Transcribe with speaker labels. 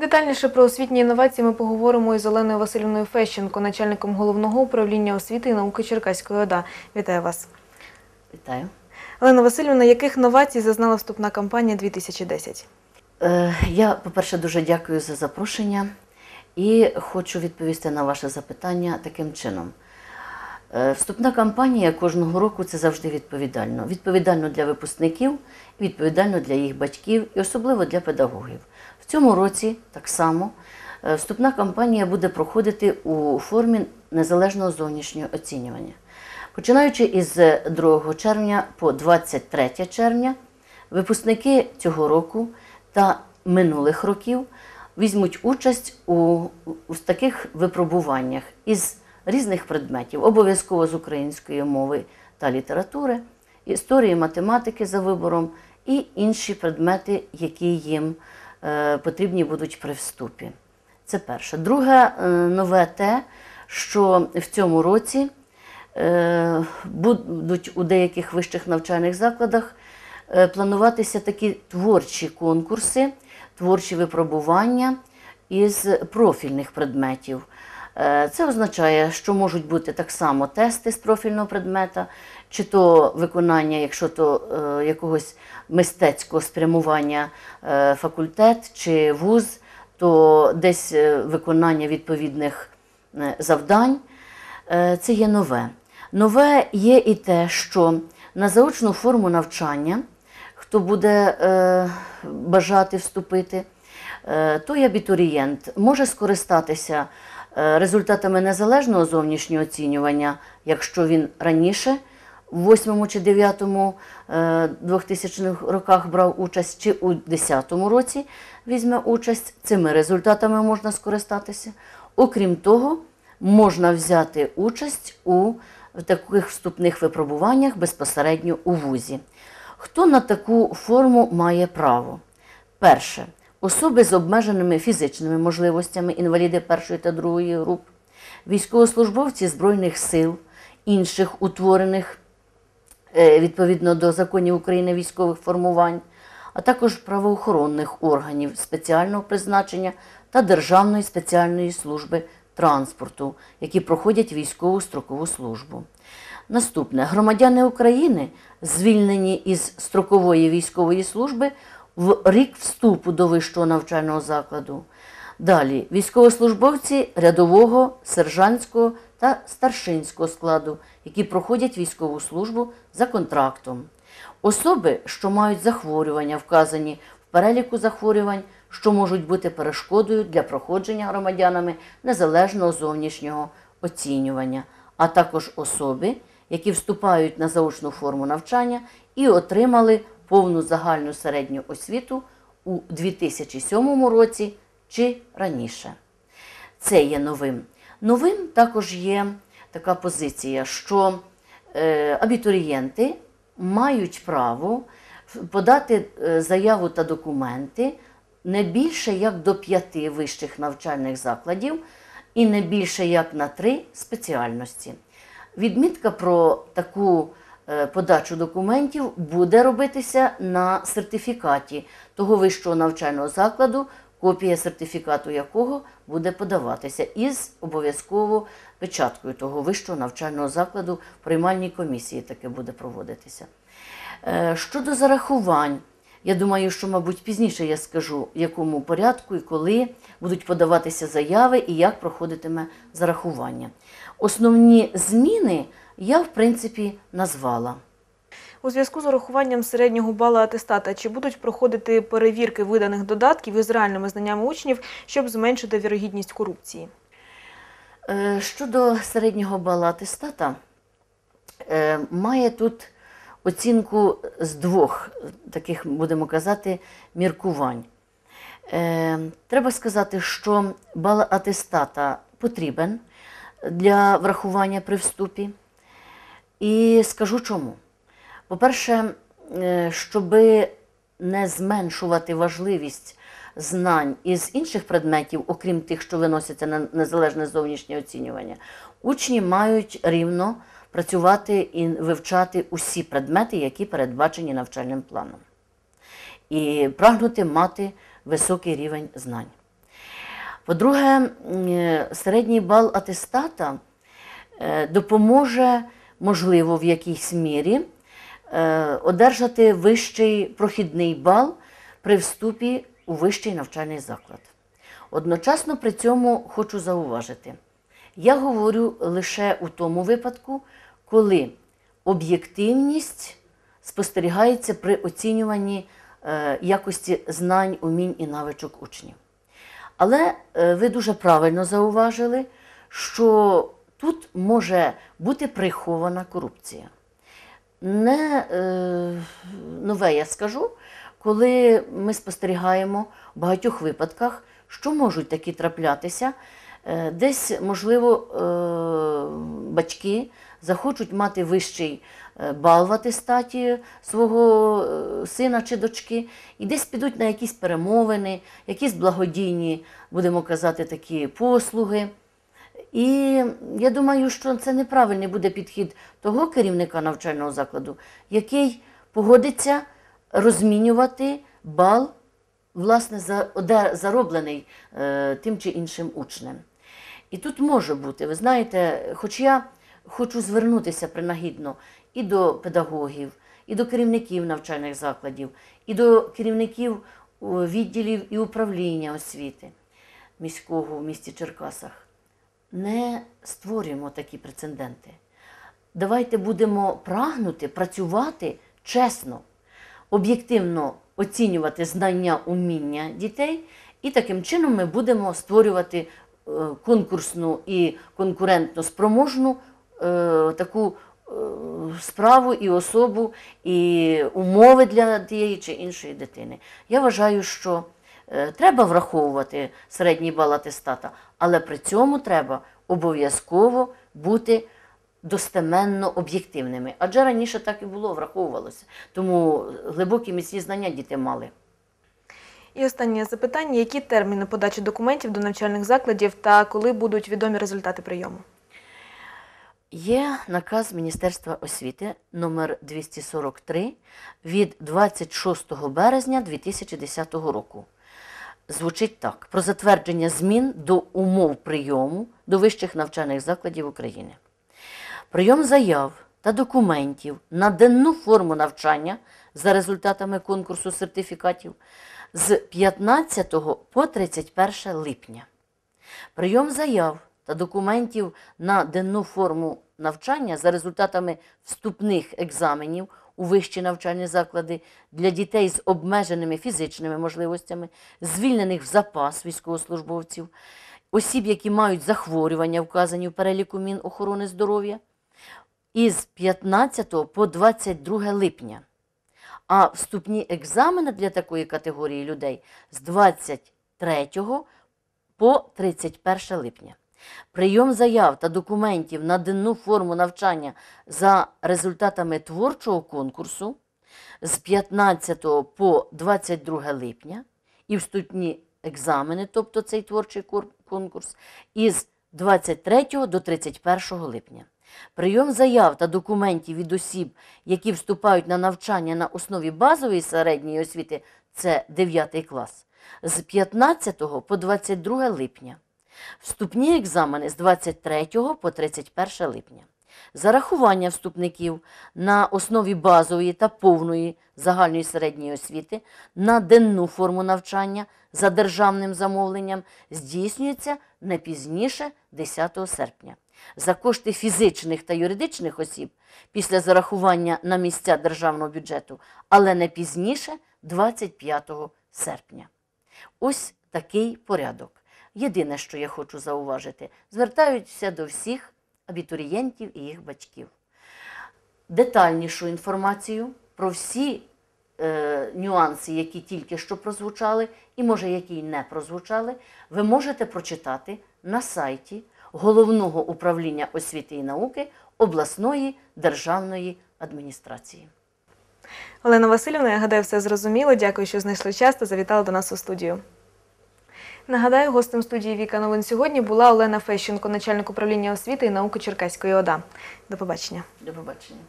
Speaker 1: Детальніше про освітні інновації ми поговоримо із Оленою Васильівною Фещенко, начальником головного управління освіти і науки Черкаської ОДА. Вітаю вас.
Speaker 2: Вітаю.
Speaker 1: Олена Васильівна, яких новацій зазнала вступна кампанія 2010?
Speaker 2: Е, Я, по-перше, дуже дякую за запрошення і хочу відповісти на ваше запитання таким чином. Е, Вступна кампанія кожного року це завжди відповідально. Відповідально для випускників, відповідально для їх батьків і особливо для педагогів. Цьому році так само е, вступна кампанія буде проходити у формі незалежного зовнішнього оцінювання. Починаючи із 2 червня по 23 червня, випускники цього року та минулих років візьмуть участь у, у таких випробуваннях із різних предметів, обов'язково з української мови та літератури, історії, математики за вибором і інші предмети, які їм е, потрібні будуть при вступі. Це перше. Друге е, нове те, що в цьому році е, будуть у деяких вищих навчальних закладах е, плануватися такі творчі конкурси, творчі випробування із профільних предметів. Е, Це означає, що можуть бути так само тести з профільного предмета, чи то виконання, якщо то е, якогось мистецького спрямування е, факультет чи вуз, то десь виконання відповідних завдань. Це є нове. Нове є і те, що на заочну форму навчання, хто буде бажати вступити, той абітурієнт може скористатися результатами незалежного зовнішнього оцінювання, якщо він раніше, в 8 чи 9 е, 2000 роках брав участь, чи у 10 році візьме участь, цими результатами можна скористатися. Окрім того, можна взяти участь у таких вступних випробуваннях безпосередньо у вузі. Хто на таку форму має право? Перше особи з обмеженими фізичними можливостями, інваліди першої та другої груп, військовослужбовці Збройних сил, інших утворених е, відповідно до законів України військових формувань, а також правоохоронних органів спеціального призначення та Державної спеціальної служби транспорту, які проходять військову строкову службу. Наступне громадяни України, звільнені із строкової військової служби в рік вступу до вищого навчального закладу. Далі військовослужбовці рядового, сержантського та старшинського складу, які проходять військову службу за контрактом. Особи, що мають захворювання, вказані в переліку захворювань, що можуть бути перешкодою для проходження громадянами незалежного зовнішнього оцінювання, а також особи, які вступають на заочну форму навчання і отримали повну загальну середню освіту у 2007 році чи раніше. Це є новим. Новим також є така позиція, що е, абітурієнти мають право подати е, заяву та документи не більше як до п'яти вищих навчальних закладів і не більше як на три спеціальності. Відмітка про таку подачу документів буде робитися на сертифікаті того вищого навчального закладу, копія сертифікату якого буде подаватися із обов'язково печаткою того вищого навчального закладу в приймальній комісії таке буде проводитися. Е, Щодо зарахувань, я думаю, що, мабуть, пізніше я скажу, в якому порядку і коли будуть подаватися заяви і як проходитиме зарахування. Основні зміни я, в принципі, назвала.
Speaker 1: У зв'язку з урахуванням середнього бала атестата, чи будуть проходити перевірки виданих додатків із реальними знаннями учнів, щоб зменшити вірогідність корупції?
Speaker 2: Е, Щодо середнього бала атестата, е, має тут оцінку з двох таких, будемо казати, міркувань. Е, Треба сказати, що бал атестата потрібен для врахування при вступі. І скажу чому. По-перше, е, щоб не зменшувати важливість знань із інших предметів, окрім тих, що виносяться на незалежне зовнішнє оцінювання, учні мають рівно працювати і вивчати усі предмети, які передбачені навчальним планом, і прагнути мати високий рівень знань. По-друге, е, середній бал атестата е, допоможе, можливо, в якійсь мірі е, одержати вищий прохідний бал при вступі у вищий навчальний заклад. Одночасно при цьому хочу зауважити, я говорю лише у тому випадку, коли об'єктивність спостерігається при оцінюванні е, якості знань, умінь і навичок учнів. Але е, ви дуже правильно зауважили, що тут може бути прихована корупція. Не е, нове я скажу, коли ми спостерігаємо в багатьох випадках, що можуть такі траплятися. Е, Десь, можливо, е, батьки захочуть мати вищий е, бал в атестаті свого е, сина чи дочки, і десь підуть на якісь перемовини, якісь благодійні, будемо казати, такі послуги. І я думаю, що це неправильний буде підхід того керівника навчального закладу, який погодиться розмінювати бал, власне, зароблений е, тим чи іншим учнем. І тут може бути, ви знаєте, хоч я хочу звернутися принагідно і до педагогів, і до керівників навчальних закладів, і до керівників відділів і управління освіти міського в місті Черкасах. Не створюємо такі прецеденти. Давайте будемо прагнути працювати чесно, об'єктивно оцінювати знання, уміння дітей, і таким чином ми будемо створювати е, конкурсну і конкурентно спроможну е, таку е, справу і особу, і умови для тієї чи іншої дитини. Я вважаю, що треба враховувати середній бал атестата, але при цьому треба обов'язково бути достеменно об'єктивними. Адже раніше так і було, враховувалося. Тому глибокі міцні знання діти мали.
Speaker 1: І останнє запитання: які терміни подачі документів до навчальних закладів та коли будуть відомі результати прийому?
Speaker 2: Є наказ Міністерства освіти номер 243 від 26 березня 2010 року. Звучить так: про затвердження змін до умов прийому до вищих навчальних закладів України. Прийом заяв та документів на денну форму навчання за результатами конкурсу сертифікатів з 15 по 31 липня. Прийом заяв та документів на денну форму навчання за результатами вступних екзаменів у вищі навчальні заклади для дітей з обмеженими фізичними можливостями, звільнених в запас військовослужбовців, осіб, які мають захворювання, вказані в переліку Мінохорони здоров'я, із 15 по 22 липня. А вступні екзамени для такої категорії людей з 23 по 31 липня. Прийом заяв та документів на денну форму навчання за результатами творчого конкурсу з 15 по 22 липня і вступні екзамени, тобто цей творчий конкурс, із 23 до 31 липня. Прийом заяв та документів від осіб, які вступають на навчання на основі базової середньої освіти, це 9 клас, з 15 по 22 липня. Вступні екзамени з 23 по 31 липня. Зарахування вступників на основі базової та повної загальної середньої освіти на денну форму навчання за державним замовленням здійснюється не пізніше 10 серпня. За кошти фізичних та юридичних осіб після зарахування на місця державного бюджету, але не пізніше 25 серпня. Ось такий порядок. Єдине, що я хочу зауважити, звертаюся до всіх абітурієнтів і їх батьків. Детальнішу інформацію про всі е, нюанси, які тільки що прозвучали, і може які й не прозвучали, ви можете прочитати на сайті Головного управління освіти і науки обласної державної адміністрації.
Speaker 1: Олена Васильівна, я гадаю, все зрозуміло. Дякую, що знайшли час та завітали до нас у студію. Нагадаю, гостем студії Віка новин сьогодні була Олена Фещенко, начальник управління освіти і науки Черкаської ОДА. До побачення.
Speaker 2: До побачення.